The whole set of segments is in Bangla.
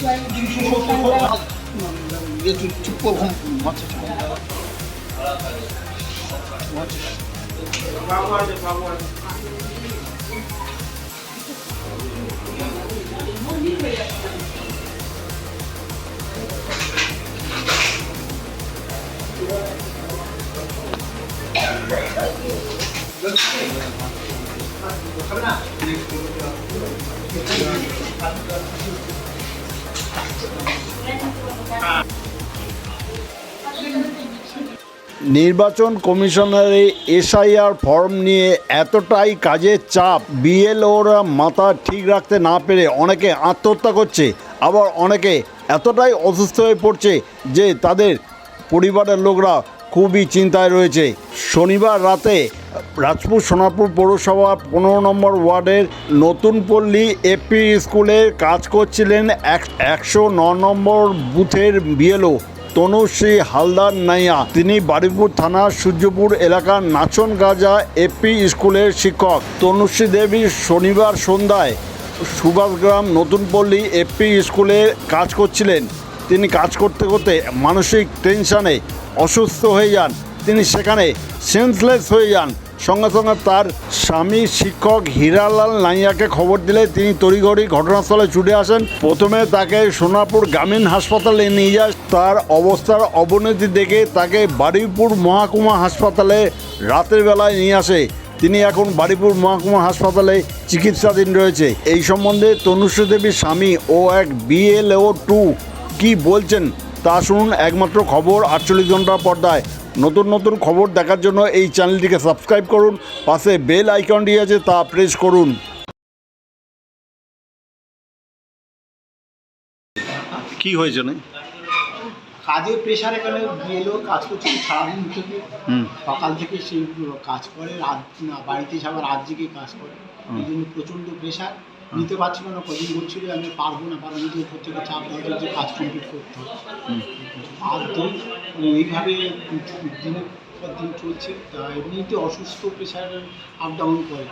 কিচ্ছু হয়নি, কিছু তুমি সত্যি ওখানে কথা। যাও। ইয়ে চুপ চুপ কর, ঘুম, বাচ্চা চুপ। নির্বাচন কমিশনারে এসআইআর ফর্ম নিয়ে এতটাই কাজের চাপ, বিএলওরা মাথা ঠিক রাখতে না পেরে অনেকে আত্মহত্যা করছে, আবার অনেকে এতটাই অসুস্থ হয়ে পড়ছে যে তাদের পরিবারের লোকরা খুবই চিন্তায় রয়েছে। শনিবার রাতে রাজপুর সোনাপুর পৌরসভা পনেরো নম্বর ওয়ার্ডের নতুন পল্লী এপি স্কুলে কাজ করছিলেন এক একশো ন নম্বর বুথের বিএলও তনুশ্রী হালদার নাইয়া। তিনি বারুইপুর থানার সূর্যপুর এলাকার নাচন গাজা এপি স্কুলের শিক্ষক। তনুশ্রী দেবী শনিবার সন্ধ্যায় সুভাষগ্রাম নতুনপল্লী এপি স্কুলে কাজ করছিলেন। তিনি কাজ করতে করতে মানসিক টেনশানে অসুস্থ হয়ে যান। তিনি সেখানে সেন্সলেস হয়ে যান। সঙ্গে সঙ্গে তার স্বামী শিক্ষক হীরালাল নাইয়াকে খবর দিলে তিনি তড়িঘড়ি ঘটনাস্থলে ছুটে আসেন। প্রথমে তাকে সোনাপুর গ্রামীণ হাসপাতালে নিয়ে যায়। তার অবস্থার অবনতি দেখে তাকে বারুইপুর মহাকুমা হাসপাতালে রাতের বেলায় নিয়ে আসে। তিনি এখন বারুইপুর মহকুমা হাসপাতালে চিকিৎসাধীন রয়েছে। এই সম্বন্ধে তনুশ্রী দেবীর স্বামী ও এক বিএলও টু কি বলছেন তা শুনুন একমাত্র খবর আটচল্লিশ ঘণ্টা পর্দায়। নতুন নতুন খবর দেখার জন্য এই চ্যানেলটিকে সাবস্ক্রাইব করুন পাশে বেল আইকনটি আছে তা প্রেস করুন। কি হয়েছে না? কাজের প্রেশারে গেলে বিএলও কাজ করছে? সারাদিন থেকে সকাল থেকে সে কাজ করে রাত বাড়িতে এসে আবার রাত জেগে কাজ করে। এই জন্য প্রচণ্ড প্রেশার নিতে পারছিল না কদিন বলছিল আমি পারব না কারণ নিজের উপর থেকে চাপ দেওয়া যে কাজ কমপ্লিট করতে হবে। আর তো এইভাবে দিনের পর দিন চলছে তা এমনিতে অসুস্থ প্রেশার আপ ডাউন করে।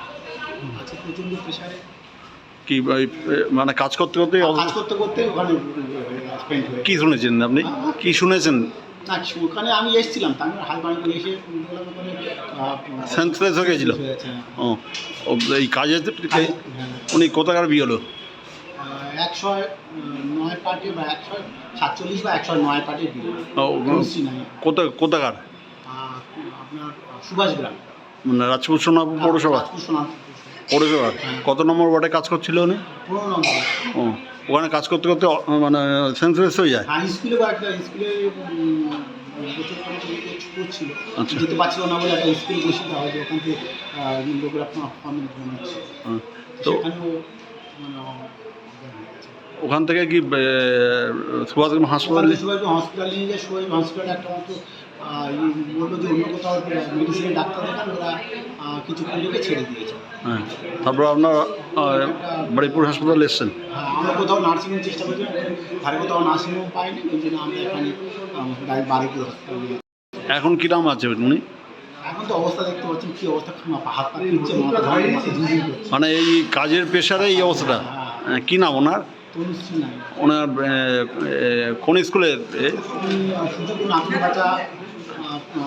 আজকে প্রচণ্ড প্রেশারে কি মানে কাজ করতে করতে কাজ করতে করতে ওখানে কি শুনেছেন আপনি? কি শুনেছেন? না ওখানে আমি এসেছিলাম তার হাই এসে সেন্সলেস হয়ে গেছিল? হয়ে। ও এই কাজের হ্যাঁ। উনি কোথাকার বিয়ে হলো? একশো নয় পার্টি বা একশো সাতচল্লিশ বা একশো নয় কোথা কোথাকার? আপনার সুভাষ গ্রাম মানে রাজপুর সোনাপুর পৌরসভা? রাজপুর পৌরসভা কত নম্বর ওয়ার্ডে কাজ করছিল উনি ও ওখানে কাজ করতে করতে মানে সেন্সলেস হয়ে যায় স্কুলে স্কুলে আচ্ছা। যেতে পারছিল না বলে একটা স্কুলে বসে দেওয়া ওখান থেকে লোকেরা ফর্ম। তো মানে। ওখান থেকে কি হাসপাতালে সুভাষ হসপিটাল নিয়ে যায় সুভাষ হসপিটালে একটা মতো বলল যে অন্য কোথাও মেডিসিনের ডাক্তার দেখান ওরা আহ, কিছুক্ষণ ছেড়ে দিয়েছে। হ্যাঁ। তারপর আপনার বারুইপুর হাসপাতালে এসছেন? হ্যাঁ, আমরা কোথাও নার্সিংহোম চেষ্টা করছি ধারে কোথাও নার্সিংহোম পাইনি ওই জন্য আমরা এখানে বাড়িপুর এখন কিরাম আছে উনি? এখন তো অবস্থা দেখতে পাচ্ছেন কি অবস্থা হাত পা ফিরছে মানে এই কাজের প্রেশারে এই অবস্থাটা? হ্যাঁ, কি নাম ওনার? ওনার কোন স্কুলে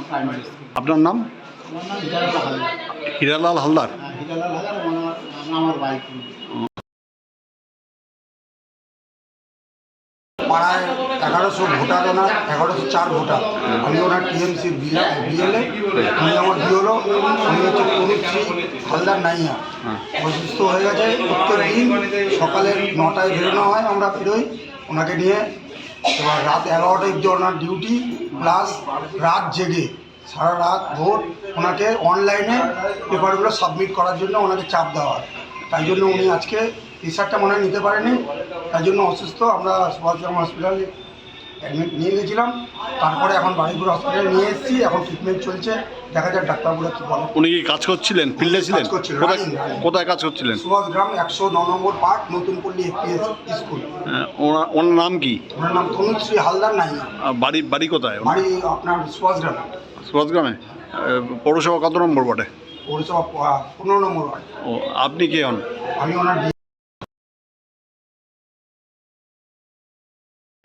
প্রাইমারি স্কুল আপনার নাম? আমার নাম হিরালাল হালদার। হীরালাল হালদার? হ্যাঁ, হিরালাল হালদার আমার আমার বাইক পাড়ায় এগারোশো ভোটার ওনার এগারোশো চার ভোটার। আমি ওনার টিএমসি বিএলএ উনি আমার বিওলো উনি হচ্ছে তনুশ্রী হালদার নাইয়া। অসুস্থ হয়ে গেছে প্রত্যেক দিন সকালে নটায় বেরোনো হয় আমরা বেরোই। ওনাকে নিয়ে এবার রাত এগারোটা অব্দি ওনার ডিউটি প্লাস রাত জেগে, সারা রাত ভোর ওনাকে অনলাইনে পেপারগুলো সাবমিট করার জন্য ওনাকে চাপ দেওয়া তাই জন্য উনি আজকে প্রেশারটা মনে নিতে পারেনি তাই জন্য অসুস্থ, আমরা সুভাষগ্রাম হসপিটালে অ্যাডমিট নিয়ে গেছিলাম। তারপরে এখন বাড়িপুর হসপিটালে নিয়ে এসেছি এখন ট্রিটমেন্ট চলছে। দেখা যাক ডাক্তারবাবুরা কী বলে। উনি কি কাজ করছিলেন? ফিল্ডে ছিলেন কাজ করছিলেন, কোথায় running, running। কোথায় কাজ করছিলেন? সুভাষগ্রাম একশো ন নম্বর পার্ক নতুন পল্লী এফপিএস স্কুল। হ্যাঁ, ওনার ওনার নাম কি? ওনার নাম তনুশ্রী হালদার নাই বাড়ি বাড়ি কোথায়? বাড়ি আপনার সুভাষ সুভাষগ্রাম সুভাষগ্রামে আহ, পৌরসভা কত নম্বর বটে পৌরসভা পনেরো নম্বর ওয়ার্ড। ও আপনি কে হন? আমি ওনার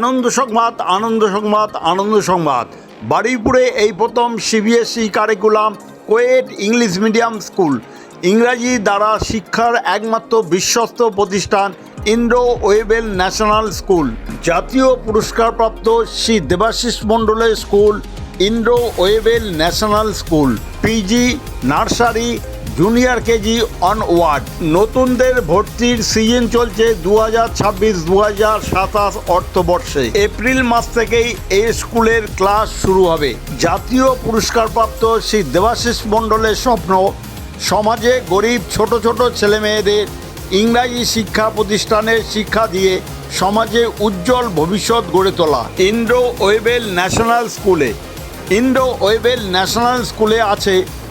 আনন্দ সংবাদ আনন্দ সংবাদ আনন্দ সংবাদ। বারুইপুরে এই প্রথম CBSE curriculum coed English medium school. ইংরাজি দ্বারা শিক্ষার একমাত্র বিশ্বস্ত প্রতিষ্ঠান ইন্দ্র ওয়েবেল ন্যাশনাল স্কুল। জাতীয় পুরস্কারপ্রাপ্ত শ্রী দেবাশিস মণ্ডলের school, Indra Webel national school. PG nursery junior KG onward. নতুনদের ভর্তির সিজন চলছে দু হাজার ছাব্বিশ দু হাজার সাতাশ অর্থবর্ষে। এপ্রিল মাস থেকেই এই স্কুলের ক্লাস শুরু হবে। জাতীয় পুরস্কারপ্রাপ্ত শ্রী দেবাশিস মণ্ডলের স্বপ্ন, সমাজে গরিব ছোট ছোট ছেলেমেয়েদের ইংরাজি শিক্ষা প্রতিষ্ঠানের শিক্ষা দিয়ে সমাজে উজ্জ্বল ভবিষ্যৎ গড়ে তোলা। ইন্দ্র ওয়েবেল ন্যাশনাল স্কুলে। ইন্ডো ওয়েবেল ন্যাশনাল স্কুলে আছে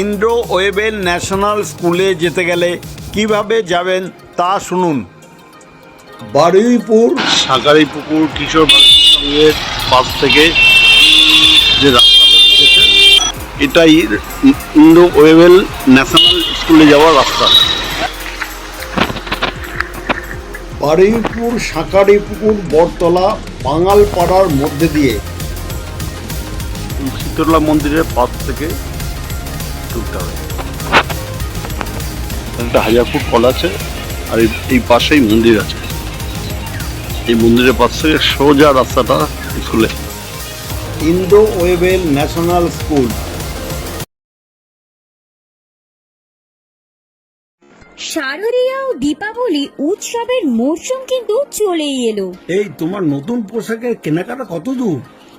ইন্ডো ওয়েবেল ন্যাশনাল স্কুলে যেতে গেলে কীভাবে যাবেন তা শুনুন। বারুইপুর সাগারিপুকুর কিশোর সঙ্গের পাশ থেকে যে রাস্তাটা এটাই ইন্ডো ওয়েবেল ন্যাশনাল স্কুলে যাওয়ার রাস্তা। বারুইপুর সাঁকারিপুকুর বটতলা বাঙালপাড়ার মধ্যে দিয়ে। শীতলা মন্দিরের পাশ থেকে ঢুকতে হবে। একটা হাজার ফুট কল আছে আর এই- পাশেই মন্দির আছে। এই মন্দিরের পাশ থেকে সোজা রাস্তাটা স্কুলে ইন্ডো ওয়েবেল ন্যাশনাল স্কুল। শারদীয়া ও দীপাবলি উৎসবের মরশুম কিন্তু চলেই এলো। এই তোমার নতুন পোশাকের কেনাকাটা কত দূর?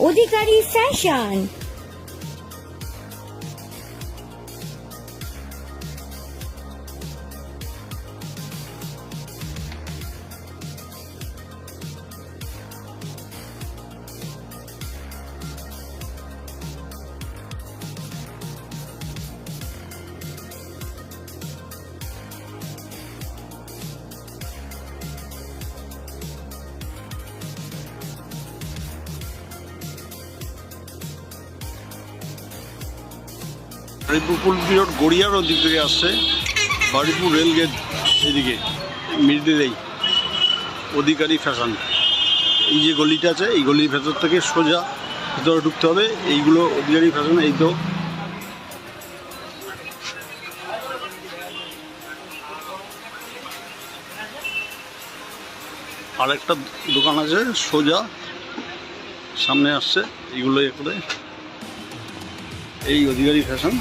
অধিকারী ফ্যাশন। বারিপুর পুলপিরট গড়িয়ার ওদিক থেকে আসছে বারিপুর রেল গেট এদিকে মিডিলেই অধিকারী ফ্যাশন। এই যে গলিটা আছে, এই গলির ভেতর থেকে সোজা ভেতরে ঢুকতে হবে। এইগুলো অধিকারী ফ্যাশন, এই তো। আর একটা দোকান আছে, সোজা। সামনে আসছে এইগুলো এ করে। এই অধিকারী ফ্যাশন